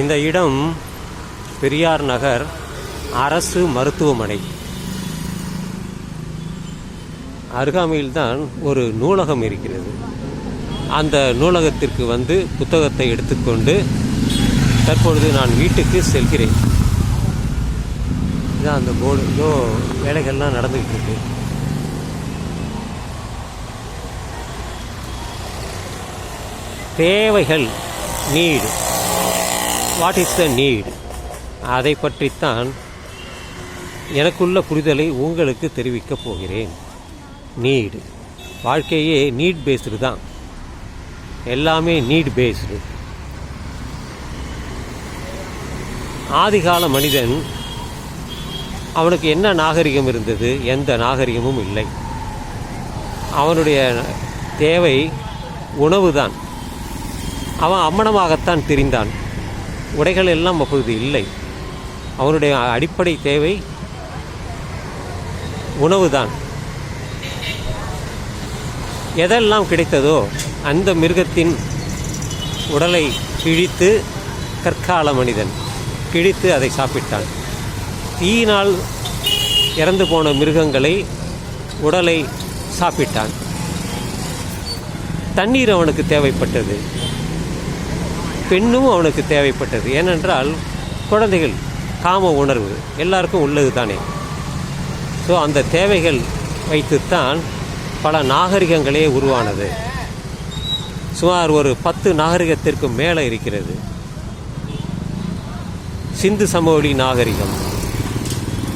இந்த இடம் பெரியார் நகர் அரசு மருத்துவமனை. அருகாமையில்தான் ஒரு நூலகம் இருக்கிறது. அந்த நூலகத்திற்கு வந்து புத்தகத்தை எடுத்துக்கொண்டு தற்பொழுது நான் வீட்டுக்கு செல்கிறேன். இதான் அந்த போர்டு இதோ வேலைகள்லாம் நடந்துக்கிட்டு இருக்கு தேவைகள் need. What is the need அதை பற்றித்தான் எனக்குள்ள புரிதலை உங்களுக்கு தெரிவிக்கப் போகிறேன். நீடு வாழ்க்கையே நீட் பேஸ்டு தான். எல்லாமே நீட் பேஸ்டு ஆதிகால மனிதன் அவனுக்கு என்ன நாகரிகம் இருந்தது? எந்த நாகரிகமும் இல்லை. அவனுடைய தேவை உணவு தான் அவன் அம்மனமாகத்தான் திரிந்தான். உடைகள் எல்லாம் அப்பொழுது இல்லை. அவருடைய அடிப்படை தேவை உணவுதான். எதெல்லாம் கிடைத்ததோ அந்த மிருகத்தின் உடலை கிழித்து கற்கால மனிதன் கிழித்து அதை சாப்பிட்டான். தீயினால் இறந்து போன மிருகங்களை உடலை சாப்பிட்டான். தண்ணீர் அவனுக்கு தேவைப்பட்டது. பெண்ணும் அவனுக்கு தேவைப்பட்டது. ஏனென்றால் குழந்தைகள் காம உணர்வு எல்லாருக்கும் உள்ளது தானே. ஸோ அந்த தேவைகள் வைத்துத்தான் பல நாகரிகங்களே உருவானது. சுமார் ஒரு பத்து நாகரிகத்திற்கு மேலே இருக்கிறது. சிந்து சமவெளி நாகரிகம்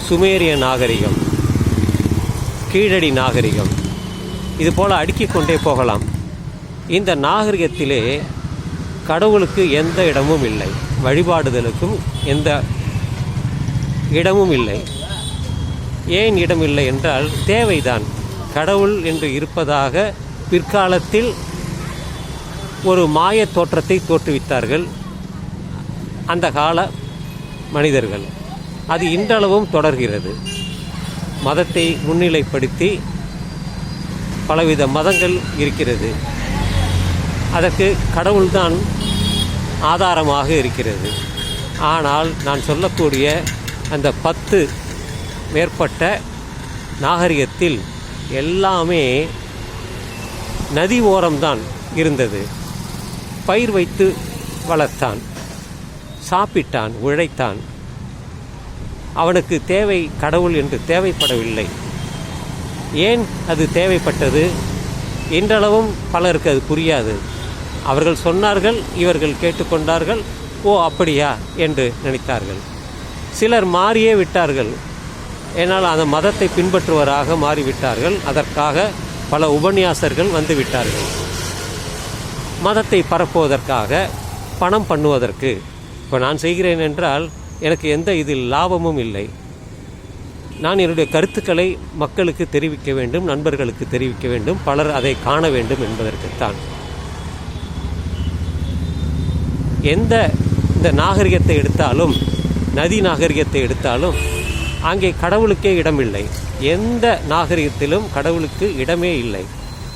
சுமேரிய நாகரிகம் கீழடி நாகரிகம் இது போல் அடுக்கிக் கொண்டே போகலாம். இந்த நாகரிகத்திலே கடவுளுக்கு எந்த இடமும் இல்லை. வழிபாடுதலுக்கும் எந்த இடமும் இல்லை. ஏன் இடம் இல்லை என்றால் தேவைதான். கடவுள் என்று இருப்பதாக பிற்காலத்தில் ஒரு மாயத் தோற்றத்தை தோற்றுவித்தார்கள் அந்த கால மனிதர்கள். அது இன்றளவும் தொடர்கிறது. மதத்தை முன்னிலைப்படுத்தி பலவித மதங்கள் இருக்கிறது. அதற்கு கடவுள்தான் ஆதாரமாக இருக்கிறது. ஆனால் நான் சொல்லக்கூடிய அந்த பத்து மேற்பட்ட நாகரிகத்தில் எல்லாமே நதி ஓரம்தான் இருந்தது. பயிர் வைத்து வளர்த்தான் சாப்பிட்டான் உழைத்தான். அவனுக்கு தேவை கடவுள் என்று தேவைப்படவில்லை. ஏன் அது தேவைப்பட்டது? இன்றளவும் பலருக்கு அது புரியாது. அவர்கள் சொன்னார்கள் இவர்கள் கேட்டுக்கொண்டார்கள் ஓ அப்படியா? என்று நினைத்தார்கள். சிலர் மாறியே விட்டார்கள். ஏனால் அந்த மதத்தை பின்பற்றுவராக மாறிவிட்டார்கள். அதற்காக பல உபன்யாசர்கள் வந்து விட்டார்கள். மதத்தை பரப்புவதற்காக பணம் பண்ணுவதற்கு. இப்போ நான் செய்கிறேன் என்றால் எனக்கு எந்த இதில் லாபமும் இல்லை. நான் என்னுடைய கருத்துக்களை மக்களுக்கு தெரிவிக்க வேண்டும் நண்பர்களுக்கு தெரிவிக்க வேண்டும். பலர் அதை காண வேண்டும் என்பதற்குத்தான். எந்த இந்த நாகரிகத்தை எடுத்தாலும் நதி நாகரிகத்தை எடுத்தாலும் அங்கே கடவுளுக்கே இடமில்லை. எந்த நாகரிகத்திலும் கடவுளுக்கு இடமே இல்லை.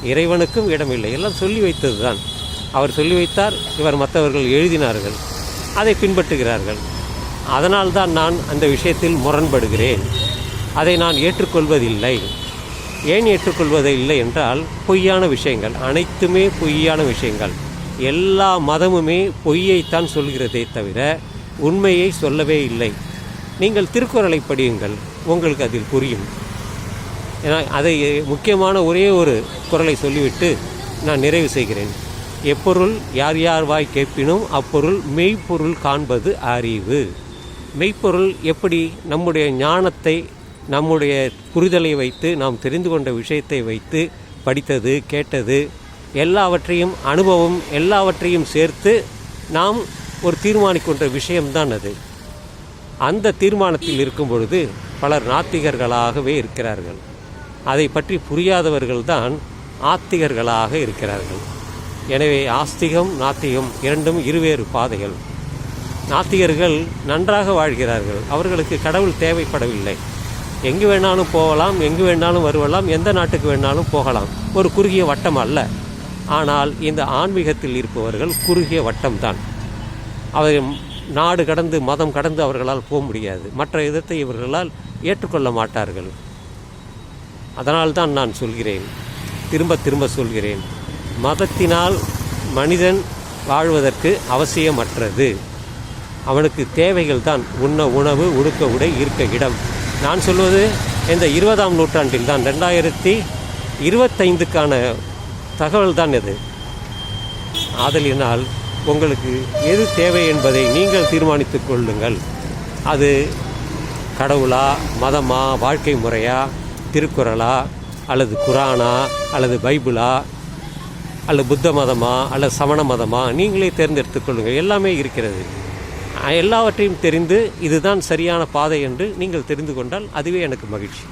இறைவனுக்கும் இடமில்லை. எல்லாம் சொல்லி வைத்தது தான் அவர் சொல்லி வைத்தார் இவர் மற்றவர்கள் எழுதினார்கள் அதை பின்பற்றுகிறார்கள். அதனால்தான் நான் அந்த விஷயத்தில் முரண்படுகிறேன். அதை நான் ஏற்றுக்கொள்வதில்லை. ஏன் ஏற்றுக்கொள்வதில்லை என்றால் பொய்யான விஷயங்கள் அனைத்துமே பொய்யான விஷயங்கள். எல்லா மதமுமே பொய்யைத்தான் சொல்கிறதே தவிர உண்மையை சொல்லவே இல்லை. நீங்கள் திருக்குறளை படியுங்கள் உங்களுக்கு அதில் புரியும். ஏன்னா அதை முக்கியமான ஒரே ஒரு குறளை சொல்லிவிட்டு நான் நிறைவு செய்கிறேன். எப்பொருள் யார் யார் வாய் கேட்பினும் அப்பொருள் மெய்ப்பொருள் காண்பது அறிவு. மெய்ப்பொருள் எப்படி நம்முடைய ஞானத்தை நம்முடைய புரிதலை வைத்து நாம் தெரிந்து கொண்ட விஷயத்தை வைத்து படித்தது கேட்டது எல்லாவற்றையும் அனுபவம் எல்லாவற்றையும் சேர்த்து நாம் ஒரு தீர்மானிக்கின்ற விஷயம்தான் அது. அந்த தீர்மானத்தில் இருக்கும் பொழுது பலர் நாத்திகர்களாகவே இருக்கிறார்கள். அதை பற்றி புரியாதவர்கள்தான் ஆத்திகர்களாக இருக்கிறார்கள். எனவே ஆஸ்திகம் நாத்திகம் இரண்டும் இருவேறு பாதைகள். நாத்திகர்கள் நன்றாக வாழ்கிறார்கள். அவர்களுக்கு கடவுள் தேவைப்படவில்லை. எங்கு வேணாலும் போகலாம் எங்கு வேணாலும் வருவலாம் எந்த நாட்டுக்கு வேணாலும் போகலாம். ஒரு குறுகிய வட்டம் அல்ல. ஆனால் இந்த ஆன்மீகத்தில் இருப்பவர்கள் குறுகிய வட்டம்தான். அவர் நாடு கடந்து மதம் கடந்து அவர்களால் போக முடியாது. மற்ற விதத்தை இவர்களால் ஏற்றுக்கொள்ள மாட்டார்கள். அதனால் தான் நான் சொல்கிறேன் திரும்ப திரும்ப சொல்கிறேன் மதத்தினால் மனிதன் வாழ்வதற்கு அவசியமற்றது. அவனுக்கு தேவைகள் தான் உண்ண உணவு உடுக்க உடை இருக்க இடம். நான் சொல்வது இந்த இருபதாம் நூற்றாண்டில் தான் ரெண்டாயிரத்தி இருபத்தைந்துக்கான தகவல் தான் இது ஆதலினால் உங்களுக்கு எது தேவை என்பதை நீங்கள் தீர்மானித்துக் கொள்ளுங்கள். அது கடவுளா மதமா வாழ்க்கை முறையா திருக்குறளா அல்லது குரானா அல்லது பைபிளா அல்லது புத்த மதமா அல்லது சமண மதமா நீங்களே தேர்ந்தெடுத்துக் கொள்ளுங்கள். எல்லாமே இருக்கிறது. எல்லாவற்றையும் தெரிந்து இதுதான் சரியான பாதை என்று நீங்கள் தெரிந்து கொண்டால் அதுவே எனக்கு மகிழ்ச்சி.